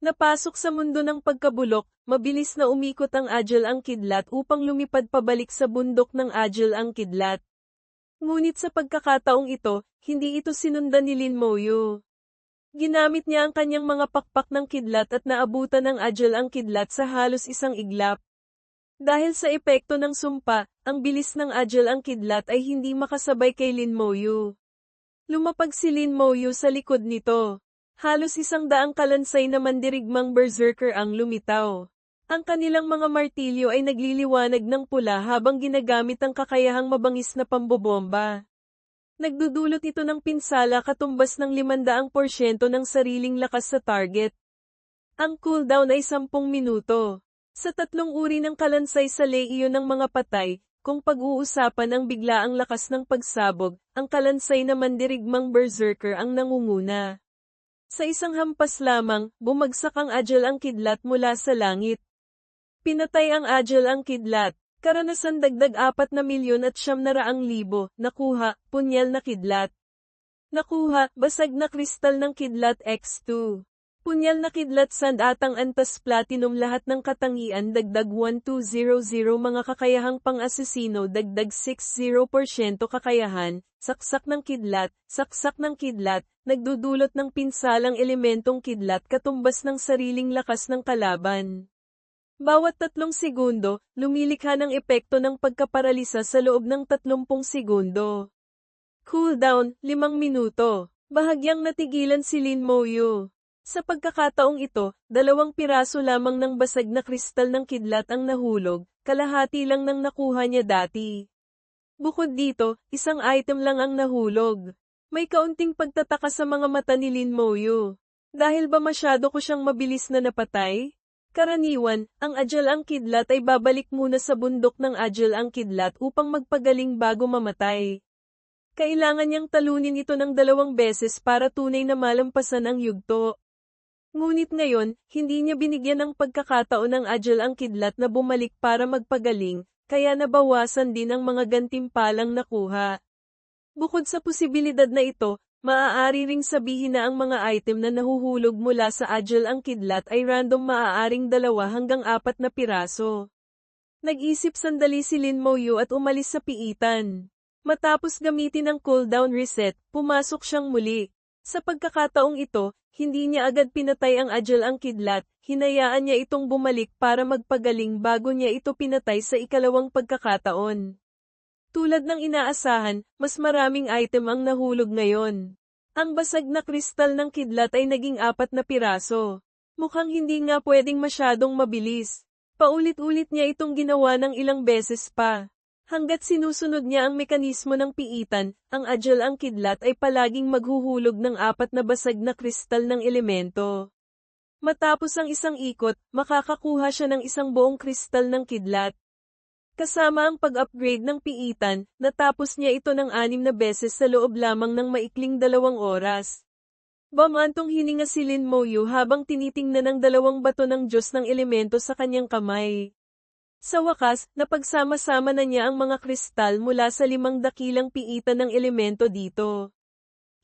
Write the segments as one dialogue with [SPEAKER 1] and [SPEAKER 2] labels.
[SPEAKER 1] Napasok sa mundo ng pagkabulok, mabilis na umikot ang Agile ang kidlat upang lumipad pabalik sa bundok ng Agile ang kidlat. Ngunit sa pagkakataong ito, hindi ito sinundan ni Lin Moyo. Ginamit niya ang kanyang mga pakpak ng kidlat at naabutan ng Agile ang kidlat sa halos isang iglap. Dahil sa epekto ng sumpa, ang bilis ng Agile ang kidlat ay hindi makasabay kay Lin Moyo. Lumapag si Lin Moyo sa likod nito. Halos isang daang kalansay na mandirigmang berserker ang lumitaw. Ang kanilang mga martilyo ay nagliliwanag ng pula habang ginagamit ang kakayahang mabangis na pambobomba. Nagdudulot ito ng pinsala katumbas ng 500% ng sariling lakas sa target. Ang cooldown ay 10 minuto. Sa tatlong uri ng kalansay sa leiyo ng mga patay, kung pag-uusapan ang biglaang lakas ng pagsabog, ang kalansay na mandirigmang berserker ang nangunguna. Sa isang hampas lamang, bumagsak ang Agile ang kidlat mula sa langit. Pinatay ang Agile ang kidlat. Karanasan dagdag 4 na milyon at siyam na raang libo, nakuha, punyal na kidlat. Nakuha, basag na kristal ng kidlat X2. Punyal na kidlat sand atang antas platinum lahat ng katangian dagdag 1200 mga kakayahang pang-asesino dagdag 60% kakayahan, saksak ng kidlat, saksak ng kidlat, nagdudulot ng pinsalang elementong kidlat katumbas ng sariling lakas ng kalaban. Bawat tatlong segundo, lumilikha ng epekto ng pagkaparalisa sa loob ng 30 segundo. Cooldown, 5 minuto. Bahagyang natigilan si Lin Moyo. Sa pagkakataong ito, dalawang piraso lamang ng basag na kristal ng kidlat ang nahulog, kalahati lang ng nakuha niya dati. Bukod dito, isang item lang ang nahulog. May kaunting pagtataka sa mga mata ni Lin Moyo. Dahil ba masyado ko siyang mabilis na napatay? Karaniwan, ang Agile ang kidlat ay babalik muna sa bundok ng Agile ang kidlat upang magpagaling bago mamatay. Kailangan niyang talunin ito ng dalawang beses para tunay na malampasan ang yugto. Ngunit ngayon, hindi niya binigyan ng pagkakataon ng Agile ang kidlat na bumalik para magpagaling, kaya nabawasan din ang mga gantimpalang nakuha. Bukod sa posibilidad na ito, maaari ring sabihin na ang mga item na nahuhulog mula sa Agile ang kidlat ay random maaaring dalawa hanggang apat na piraso. Nag-isip sandali si Lin Moyo at umalis sa piitan. Matapos gamitin ang cooldown reset, pumasok siyang muli. Sa pagkakataong ito, hindi niya agad pinatay ang Agile ang kidlat, hinayaan niya itong bumalik para magpagaling bago niya ito pinatay sa ikalawang pagkakataon. Tulad ng inaasahan, mas maraming item ang nahulog ngayon. Ang basag na kristal ng kidlat ay naging apat na piraso. Mukhang hindi nga pwedeng masyadong mabilis. Paulit-ulit niya itong ginawa ng ilang beses pa. Hanggat sinusunod niya ang mekanismo ng piitan, ang Agile ang kidlat ay palaging maghuhulog ng apat na basag na kristal ng elemento. Matapos ang isang ikot, makakakuha siya ng isang buong kristal ng kidlat. Kasama ang pag-upgrade ng piitan, natapos niya ito ng anim na beses sa loob lamang ng maikling dalawang oras. Bamantong hininga si Lin Moyu habang tinitingnan ng dalawang bato ng Diyos ng elemento sa kanyang kamay. Sa wakas, napagsama-sama na niya ang mga kristal mula sa limang dakilang piitan ng elemento dito.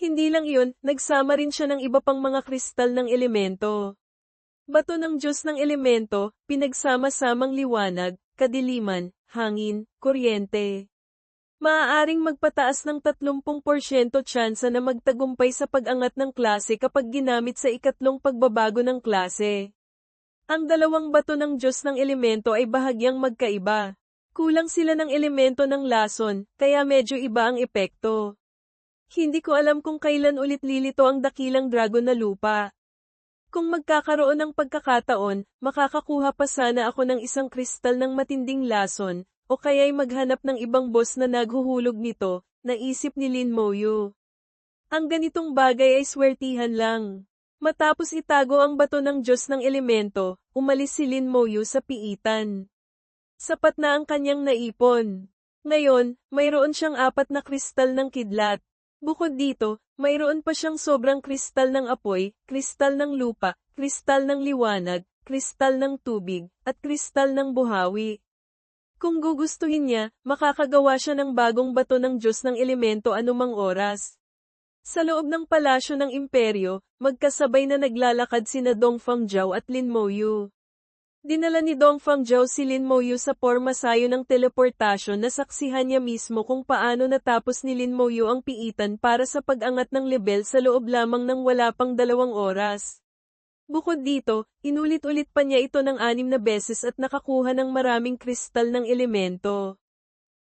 [SPEAKER 1] Hindi lang iyon, nagsama rin siya ng iba pang mga kristal ng elemento. Bato ng Diyos ng elemento, pinagsama-samang liwanag, kadiliman, hangin, kuryente. Maaaring magpataas ng 30% tsansa na magtagumpay sa pag-angat ng klase kapag ginamit sa ikatlong pagbabago ng klase. Ang dalawang bato ng Diyos ng elemento ay bahagyang magkaiba. Kulang sila ng elemento ng lason, kaya medyo iba ang epekto. Hindi ko alam kung kailan ulit lilito ang dakilang dragon na lupa. Kung magkakaroon ng pagkakataon, makakakuha pa sana ako ng isang kristal ng matinding lason, o kaya'y maghanap ng ibang boss na naghuhulog nito, naisip ni Lin Moyo. Ang ganitong bagay ay swertihan lang. Matapos itago ang bato ng Diyos ng elemento, umalis si Lin Moyu sa piitan. Sapat na ang kanyang naipon. Ngayon, mayroon siyang apat na kristal ng kidlat. Bukod dito, mayroon pa siyang sobrang kristal ng apoy, kristal ng lupa, kristal ng liwanag, kristal ng tubig, at kristal ng buhawi. Kung gugustuhin niya, makakagawa siya ng bagong bato ng Diyos ng elemento anumang oras. Sa loob ng palasyo ng imperyo, magkasabay na naglalakad sina Dong Fangjiao at Lin Moyu. Dinala ni Dong Fangjiao si Lin Moyu sa pormasayo ng teleportasyon na saksihan niya mismo kung paano natapos ni Lin Moyu ang piitan para sa pag-angat ng level sa loob lamang ng wala pang dalawang oras. Bukod dito, inulit-ulit pa niya ito ng anim na beses at nakakuha ng maraming kristal ng elemento.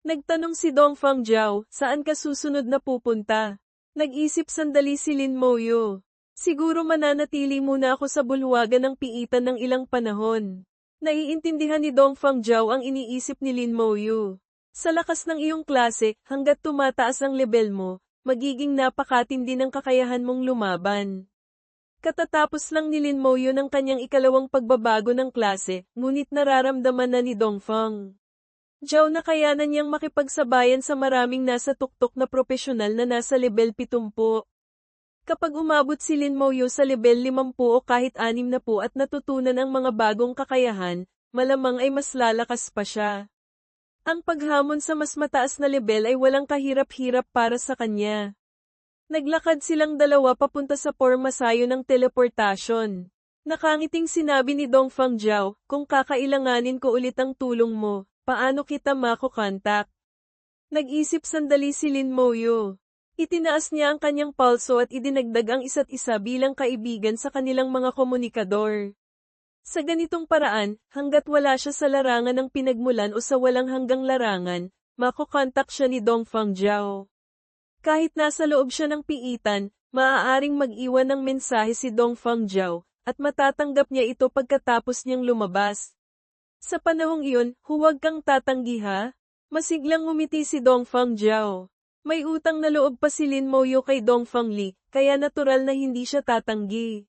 [SPEAKER 1] Nagtanong si Dong Fangjiao, saan ka susunod na pupunta? Nag-isip sandali si Lin Moyo. Siguro mananatili muna ako sa bulwagan ng piitan ng ilang panahon. Naiintindihan ni Dong Fangjiao ang iniisip ni Lin Moyu. Sa lakas ng iyong klase, hanggat tumataas ang level mo, magiging napakatindi ng kakayahan mong lumaban. Katatapos lang ni Lin Moyu ng kanyang ikalawang pagbabago ng klase, ngunit nararamdaman na ni Dong Fang. Jiao na kayanan niyang makipagsabayan sa maraming nasa tuktok na profesional na nasa level 70. Kapag umabot si Lin Moyo sa level 50 o kahit 60 at natutunan ang mga bagong kakayahan, malamang ay mas lalakas pa siya. Ang paghamon sa mas mataas na level ay walang kahirap-hirap para sa kanya. Naglakad silang dalawa papunta sa pormasayo ng teleportasyon. Nakangiting sinabi ni Dong Fangjiao, kung kakailanganin ko ulit ang tulong mo, paano kita makokontak? Nag-isip sandali si Lin Moyo. Itinaas niya ang kanyang palso at idinagdag ang isa't isa bilang kaibigan sa kanilang mga komunikador. Sa ganitong paraan, hanggat wala siya sa larangan ng pinagmulan o sa walang hanggang larangan, makokontak siya ni Dong Fangjiao. Kahit nasa loob siya ng piitan, maaaring mag-iwan ng mensahe si Dong Fangjiao, at matatanggap niya ito pagkatapos niyang lumabas. Sa panahong iyon, huwag kang tatanggi ha? Masiglang umiti si Dong Fangjiao. May utang na loob pa si Lin Moyo kay Dong Fangli, kaya natural na hindi siya tatanggi.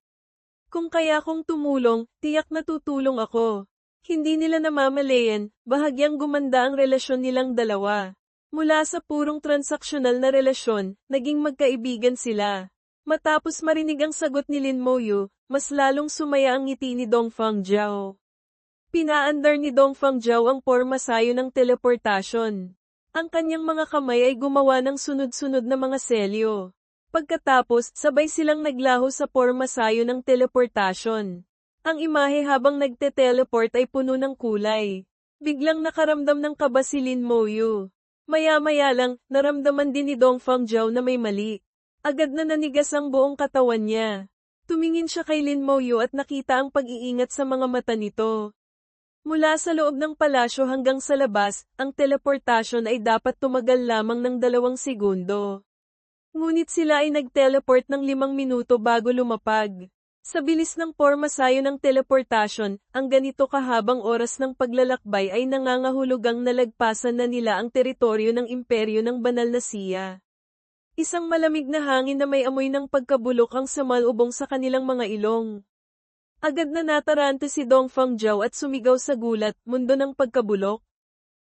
[SPEAKER 1] Kung kaya kong tumulong, tiyak na tutulong ako. Hindi nila namamalayan, bahagyang gumanda ang relasyon nilang dalawa. Mula sa purong transaksyonal na relasyon, naging magkaibigan sila. Matapos marinig ang sagot ni Lin Moyo, mas lalong sumaya ang ngiti ni Dong Fangjiao. Pinaandar ni Dong Fangjiao ang pormasayo ng teleportasyon. Ang kanyang mga kamay ay gumawa ng sunod-sunod na mga selyo. Pagkatapos, sabay silang naglaho sa pormasayo ng teleportasyon. Ang imahe habang nagte-teleport ay puno ng kulay. Biglang nakaramdam ng kaba si Lin Moyu. Maya-maya lang, naramdaman din ni Dong Fangjiao na may mali. Agad na nanigas ang buong katawan niya. Tumingin siya kay Lin Moyu at nakita ang pag-iingat sa mga mata nito. Mula sa loob ng palasyo hanggang sa labas, ang teleportasyon ay dapat tumagal lamang ng dalawang segundo. Ngunit sila ay nag-teleport ng limang minuto bago lumapag. Sa bilis ng pormasayo ng teleportasyon, ang ganito kahabang oras ng paglalakbay ay nangangahulugang nalagpasan na nila ang teritoryo ng imperyo ng banal na siya. Isang malamig na hangin na may amoy ng pagkabulok ang samalubong sa kanilang mga ilong. Agad na natarante si Dong Fangjiao at sumigaw sa gulat, mundo ng pagkabulok.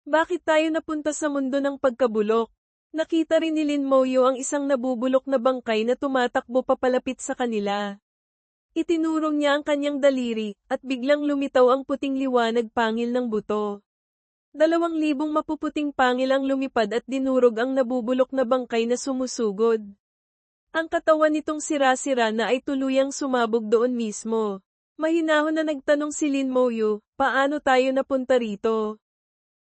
[SPEAKER 1] Bakit tayo napunta sa mundo ng pagkabulok? Nakita rin ni Lin Moyo ang isang nabubulok na bangkay na tumatakbo papalapit sa kanila. Itinurong niya ang kanyang daliri, at biglang lumitaw ang puting liwanag pangil ng buto. Dalawang libong mapuputing pangil ang lumipad at dinurog ang nabubulok na bangkay na sumusugod. Ang katawan nitong sira-sira na ay tuluyang sumabog doon mismo. Mahinahon na nagtanong si Lin Moyu, paano tayo napunta rito?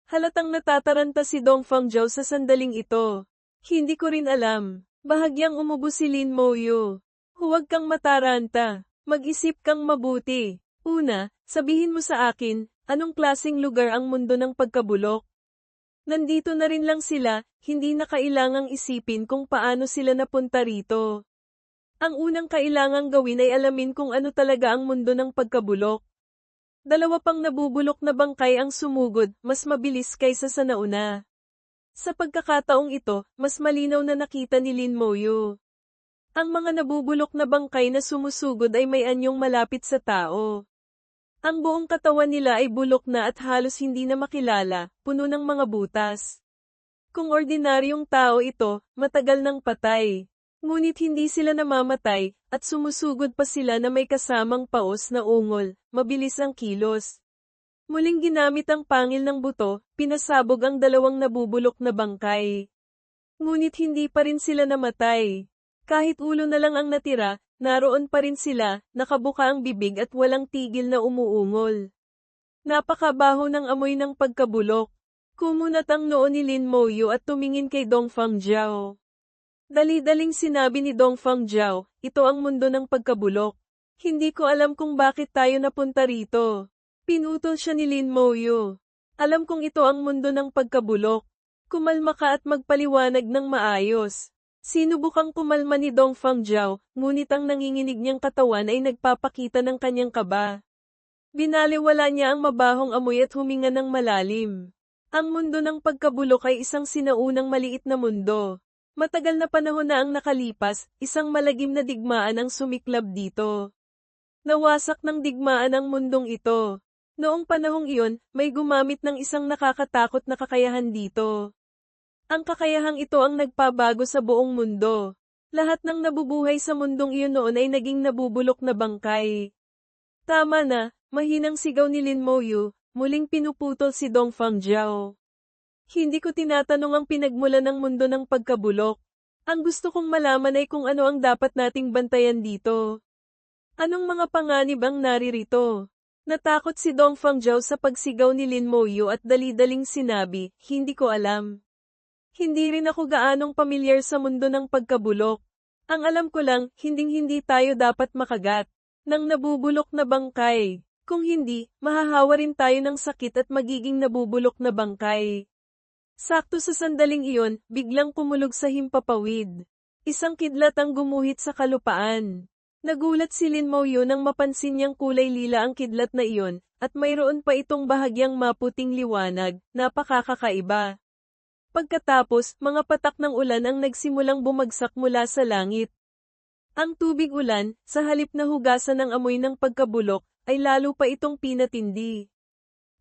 [SPEAKER 1] Halatang natataranta si Dong Fangjiao sa sandaling ito. Hindi ko rin alam. Bahagyang umubo si Lin Moyu. Huwag kang mataranta. Mag-isip kang mabuti. Una, sabihin mo sa akin, anong klasing lugar ang mundo ng pagkabulok? Nandito na rin lang sila, hindi na kailangang isipin kung paano sila napunta rito. Ang unang kailangang gawin ay alamin kung ano talaga ang mundo ng pagkabulok. Dalawa pang nabubulok na bangkay ang sumugod, mas mabilis kaysa sa nauna. Sa pagkakataong ito, mas malinaw na nakita ni Lin Moyo. Ang mga nabubulok na bangkay na sumusugod ay may anyong malapit sa tao. Ang buong katawan nila ay bulok na at halos hindi na makilala, puno ng mga butas. Kung ordinaryong tao ito, matagal nang patay. Ngunit hindi sila namamatay, at sumusugod pa sila na may kasamang paos na ungol, mabilis ang kilos. Muling ginamit ang pangil ng buto, pinasabog ang dalawang nabubulok na bangkay. Ngunit hindi pa rin sila namatay. Kahit ulo na lang ang natira, naroon pa rin sila, nakabuka ang bibig at walang tigil na umuungol. Napakabaho ng amoy ng pagkabulok. Kumunat ang noo ni Lin Moyo at tumingin kay Dong Fang Jiao. Dali-daling sinabi ni Dong Fang Jiao, ito ang mundo ng pagkabulok. Hindi ko alam kung bakit tayo napunta rito. Pinutol siya ni Lin Moyo. Alam kong ito ang mundo ng pagkabulok. Kumalma ka at magpaliwanag ng maayos. Sinubukang kumalma ni Dong Fang Jiao, ngunit ang nanginginig niyang katawan ay nagpapakita ng kanyang kaba. Binaliwala niya ang mabahong amoy at huminga ng malalim. Ang mundo ng pagkabulok ay isang sinaunang maliit na mundo. Matagal na panahon na ang nakalipas, isang malagim na digmaan ang sumiklab dito. Nawasak ng digmaan ang mundong ito. Noong panahong iyon, may gumamit ng isang nakakatakot na kakayahan dito. Ang kakayahang ito ang nagpabago sa buong mundo. Lahat ng nabubuhay sa mundong iyon noon ay naging nabubulok na bangkay. Tama na, mahinang sigaw ni Lin Moyu, muling pinuputol si Dong Fang Jiao. Hindi ko tinatanong ang pinagmula ng mundo ng pagkabulok. Ang gusto kong malaman ay kung ano ang dapat nating bantayan dito. Anong mga panganib ang naririto? Natakot si Dong Fang Jiao sa pagsigaw ni Lin Moyu at dali-daling sinabi, hindi ko alam. Hindi rin ako gaanong pamilyar sa mundo ng pagkabulok. Ang alam ko lang, hinding-hindi tayo dapat makagat ng nabubulok na bangkay. Kung hindi, mahahawa rin tayo ng sakit at magiging nabubulok na bangkay. Sakto sa sandaling iyon, biglang pumulog sa himpapawid. Isang kidlat ang gumuhit sa kalupaan. Nagulat si Lin Mouyo nang mapansin niyang kulay lila ang kidlat na iyon, at mayroon pa itong bahagyang maputing liwanag, napakakakaiba. Pagkatapos, mga patak ng ulan ang nagsimulang bumagsak mula sa langit. Ang tubig ulan, sa halip na hugasan ng amoy ng pagkabulok, ay lalo pa itong pinatindi.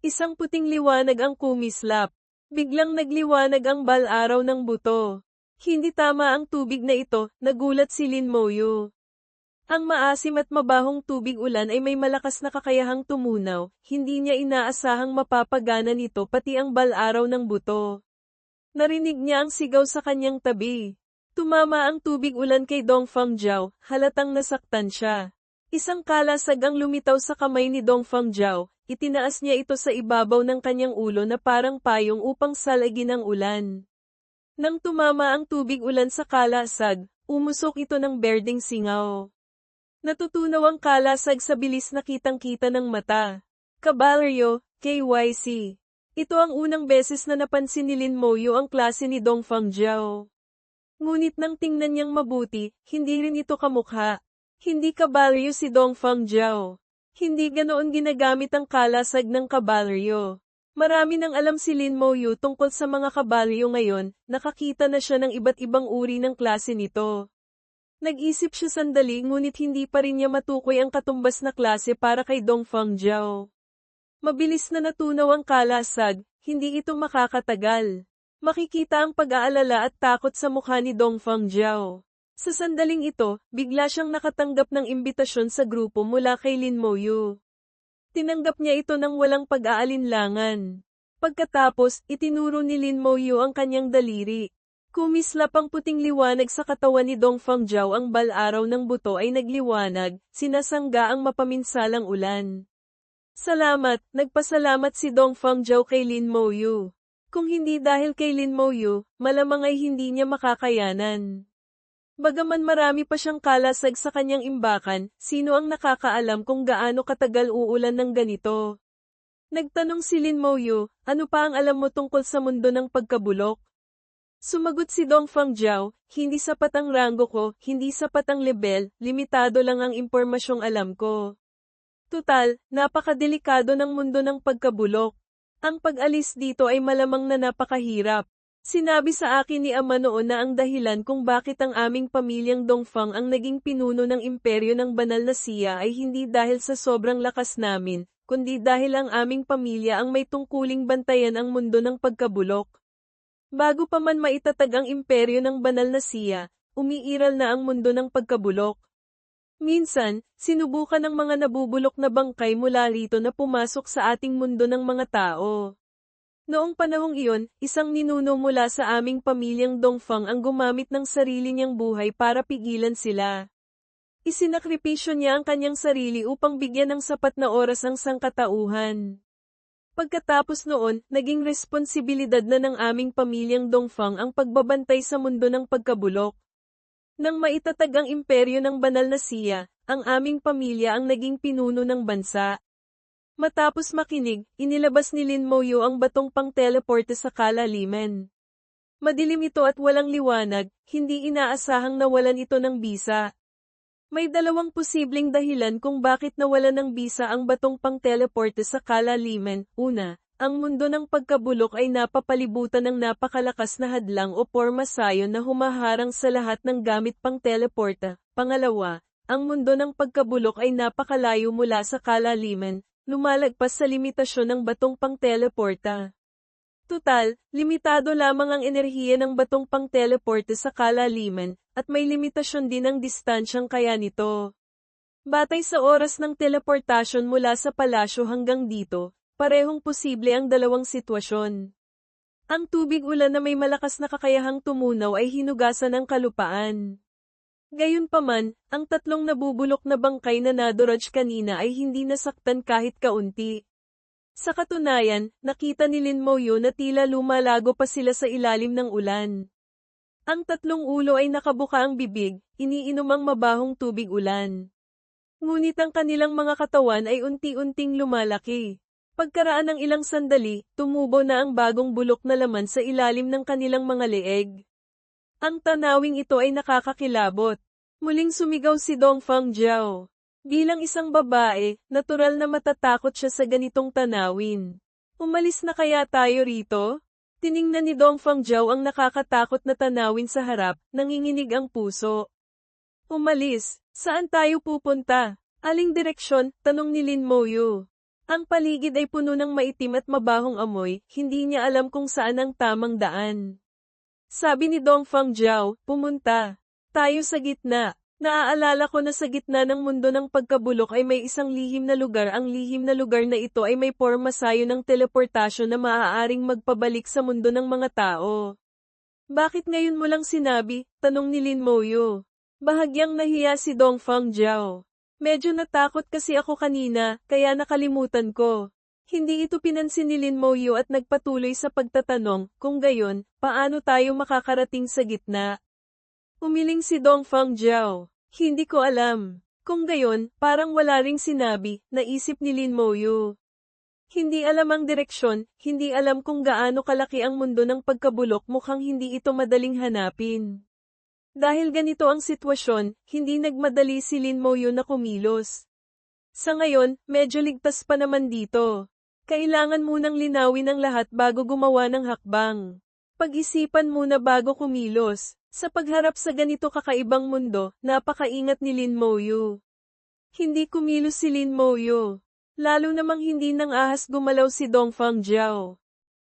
[SPEAKER 1] Isang puting liwanag ang kumislap. Biglang nagliwanag ang bal-araw ng buto. Hindi tama ang tubig na ito, nagulat si Lin Moyo. Ang maasim at mabahong tubig ulan ay may malakas na kakayahang tumunaw, hindi niya inaasahang mapapagana nito pati ang bal-araw ng buto. Narinig niya ang sigaw sa kanyang tabi. Tumama ang tubig ulan kay Dong Fang Jiao, halatang nasaktan siya. Isang kalasag ang lumitaw sa kamay ni Dong Fang Jiao, itinaas niya ito sa ibabaw ng kanyang ulo na parang payong upang salagin ang ulan. Nang tumama ang tubig ulan sa kalasag, umusok ito ng berding singaw. Natutunaw ang kalasag sa bilis na kitang-kita ng mata. Kabaleryo, KYC. Ito ang unang beses na napansin ni Lin Moyo ang klase ni Dong Fang Jiao. Ngunit nang tingnan niyang mabuti, hindi rin ito kamukha. Hindi kabaleryo si Dong Fang Jiao. Hindi ganoon ginagamit ang kalasag ng kabaleryo. Marami nang alam si Lin Moyo tungkol sa mga kabaleryo ngayon, nakakita na siya ng iba't ibang uri ng klase nito. Nag-isip siya sandali ngunit hindi pa rin niya matukoy ang katumbas na klase para kay Dong Fang Jiao. Mabilis na natunaw ang kalasag, hindi ito makakatagal. Makikita ang pag-aalala at takot sa mukha ni Dong Fang Jiao. Sa sandaling ito, bigla siyang nakatanggap ng imbitasyon sa grupo mula kay Lin Moyu. Tinanggap niya ito ng walang pag-aalinlangan. Pagkatapos, itinuro ni Lin Moyu ang kanyang daliri. Kumislap ang puting liwanag sa katawan ni Dong Fang Jiao ang bal-araw ng buto ay nagliwanag, sinasangga ang mapaminsalang ulan. Salamat, nagpasalamat si Dong Fang Jiao kay Lin Moyu. Kung hindi dahil kay Lin Moyu, malamang ay hindi niya makakayanan. Bagaman marami pa siyang kalasag sa kanyang imbakan, sino ang nakakaalam kung gaano katagal uulan ng ganito? Nagtanong si Lin Moyu, ano pa ang alam mo tungkol sa mundo ng pagkabulok? Sumagot si Dong Fang Jiao, hindi sapat ang rango ko, hindi sapat ang level, limitado lang ang impormasyong alam ko. Tutal, napakadelikado ng mundo ng pagkabulok. Ang pag-alis dito ay malamang na napakahirap. Sinabi sa akin ni Ama noon na ang dahilan kung bakit ang aming pamilyang Dongfang ang naging pinuno ng imperyo ng banal na siya ay hindi dahil sa sobrang lakas namin, kundi dahil ang aming pamilya ang may tungkuling bantayan ang mundo ng pagkabulok. Bago pa man maitatag ang imperyo ng banal na siya, umiiral na ang mundo ng pagkabulok. Minsan, sinubukan ng mga nabubulok na bangkay mula rito na pumasok sa ating mundo ng mga tao. Noong panahong iyon, isang ninuno mula sa aming pamilyang Dongfang ang gumamit ng sarili niyang buhay para pigilan sila. Isinakripisyo niya ang kanyang sarili upang bigyan ng sapat na oras ang sangkatauhan. Pagkatapos noon, naging responsibilidad na ng aming pamilyang Dongfang ang pagbabantay sa mundo ng pagkabulok. Nang maitatag ang imperyo ng banal na siya, ang aming pamilya ang naging pinuno ng bansa. Matapos makinig, inilabas ni Lin Moyo ang batong pang-teleporte sa kalaliman. Madilim ito at walang liwanag, hindi inaasahang nawalan ito ng bisa. May dalawang posibleng dahilan kung bakit nawalan ng bisa ang batong pang-teleporte sa kalaliman. Una, ang mundo ng pagkabulok ay napapalibutan ng napakalakas na hadlang o porma sayon na humaharang sa lahat ng gamit pang teleporta. Pangalawa, ang mundo ng pagkabulok ay napakalayo mula sa kalaliman, lumalagpas sa limitasyon ng batong pang-teleporta. Tutal, limitado lamang ang enerhiya ng batong pang-teleporte sa kalaliman, at may limitasyon din ang distansyang kaya nito. Batay sa oras ng teleportasyon mula sa palasyo hanggang dito, parehong posible ang dalawang sitwasyon. Ang tubig ulan na may malakas na kakayahang tumunaw ay hinugasan ng kalupaan. Gayunpaman, ang tatlong nabubulok na bangkay na naduraj kanina ay hindi nasaktan kahit kaunti. Sa katunayan, nakita ni Lin Moyo na tila lumalago pa sila sa ilalim ng ulan. Ang tatlong ulo ay nakabuka ang bibig, iniinom ang mabahong tubig ulan. Ngunit ang kanilang mga katawan ay unti-unting lumalaki. Pagkaraan ng ilang sandali, tumubo na ang bagong bulok na laman sa ilalim ng kanilang mga leeg. Ang tanawing ito ay nakakakilabot. Muling sumigaw si Dongfang Jiao. Bilang isang babae, natural na matatakot siya sa ganitong tanawin. Umalis na kaya tayo rito? Tiningnan ni Dongfang Jiao ang nakakatakot na tanawin sa harap, nanginginig ang puso. Umalis, saan tayo pupunta? Aling direksyon? Tanong ni Lin Moyu. Ang paligid ay puno ng maitim at mabahong amoy, hindi niya alam kung saan ang tamang daan. Sabi ni Dongfang Jiao, pumunta. Tayo sa gitna. Naaalala ko na sa gitna ng mundo ng pagkabulok ay may isang lihim na lugar. Ang lihim na lugar na ito ay may porma sayo ng teleportasyon na maaaring magpabalik sa mundo ng mga tao. Bakit ngayon mo lang sinabi? Tanong ni Lin Moyo. Bahagyang nahiya si Dongfang Jiao. Medyo natakot kasi ako kanina, kaya nakalimutan ko. Hindi ito pinansin ni Lin Moyo at nagpatuloy sa pagtatanong, kung gayon, paano tayo makakarating sa gitna? Umiling si Dongfang Jiao. Hindi ko alam. Kung gayon, parang wala ring sinabi, naisip ni Lin Moyu. Hindi alam ang direksyon, hindi alam kung gaano kalaki ang mundo ng pagkabulok mukhang hindi ito madaling hanapin. Dahil ganito ang sitwasyon, hindi nagmadali si Lin Moyo na kumilos. Sa ngayon, medyo ligtas pa naman dito. Kailangan munang linawin ang lahat bago gumawa ng hakbang. Pag-isipan muna bago kumilos. Sa pagharap sa ganito kakaibang mundo, napakaingat ni Lin Moyu. Hindi kumilos si Lin Moyu. Lalo namang hindi nang ahas gumalaw si Dongfang Jiao.